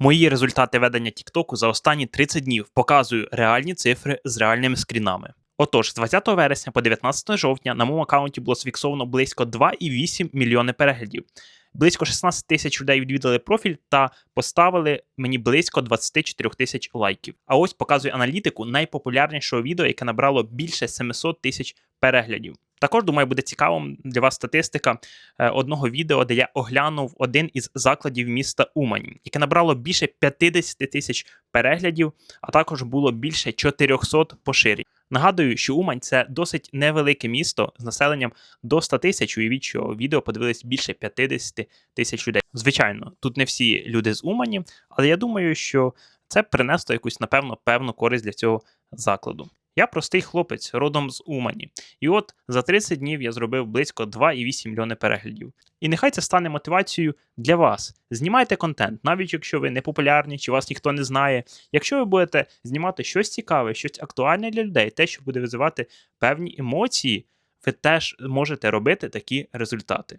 Мої результати ведення Тіктоку за останні 30 днів показую реальні цифри з реальними скрінами. Отож, з 20 вересня по 19 жовтня на моєму аккаунті було сфіксовано близько 2,8 мільйони переглядів. Близько 16 тисяч людей відвідали профіль та поставили мені близько 24 тисяч лайків. А ось показую аналітику найпопулярнішого відео, яке набрало більше 700 тисяч переглядів. Також думаю, буде цікавим для вас статистика е, одного відео, де я оглянув один із закладів міста Умані, яке набрало більше 50 тисяч переглядів, а також було більше 400 поширень. Нагадую, що Умань це досить невелике місто з населенням до 100 тисяч. Уявіть, що відео подивились більше 50 тисяч людей. Звичайно, тут не всі люди з Умані, але я думаю, що це принесло якусь, напевно, певну користь для цього закладу. Я простий хлопець родом з Умані, і от за 30 днів я зробив близько 2,8 мільйони переглядів. І нехай це стане мотивацією для вас. Знімайте контент, навіть якщо ви не популярні чи вас ніхто не знає. Якщо ви будете знімати щось цікаве, щось актуальне для людей, те, що буде визивати певні емоції, ви теж можете робити такі результати.